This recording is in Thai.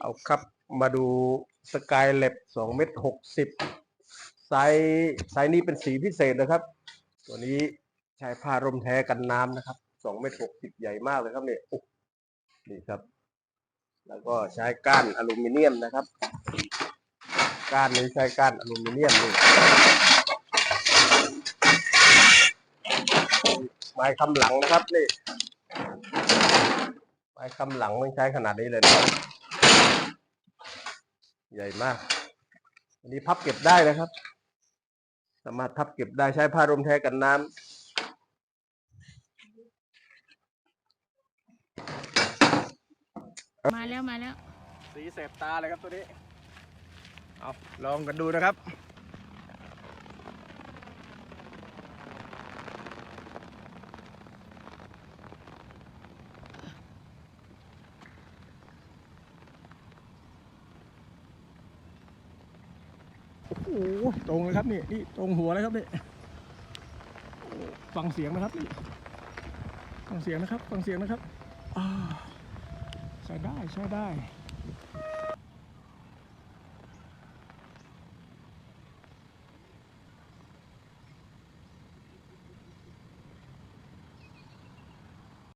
เอาครับมาดูสกายเล็บสองเมตรหกสิบไซส์ไซส์นี้เป็นสีพิเศษนะครับ ตัวนี้ใช้ผ้าร่มแท้กันน้ำนะครับสองเมตรหกสิบใหญ่มากเลยครับเนี่ยนี่ครับ แล้วก็ใช้ก้านอลูมิเนียมนะครับ ก้านนี้ใช้ก้านอลูมิเนียมนี่ไม้คำหลังนะครับนี่ไม้คำหลังมันใช้ขนาดนี้เลยนะ ใหญ่มาก อันนี้พับเก็บได้นะครับ สามารถพับเก็บได้ใช้ผ้าร่มแท้กันน้ำมาแล้วมาแล้ว สีเสบตาเลยครับตัวนี้ เอาลองกันดูนะครับ โอ้ตรงเลยครับนี่นี่ตรงหัวเลยครับนี่ฟังเสียงนะครับนี่ฟังเสียงนะครับ ฟังเสียงนะครับใช้ได้ใช้ได้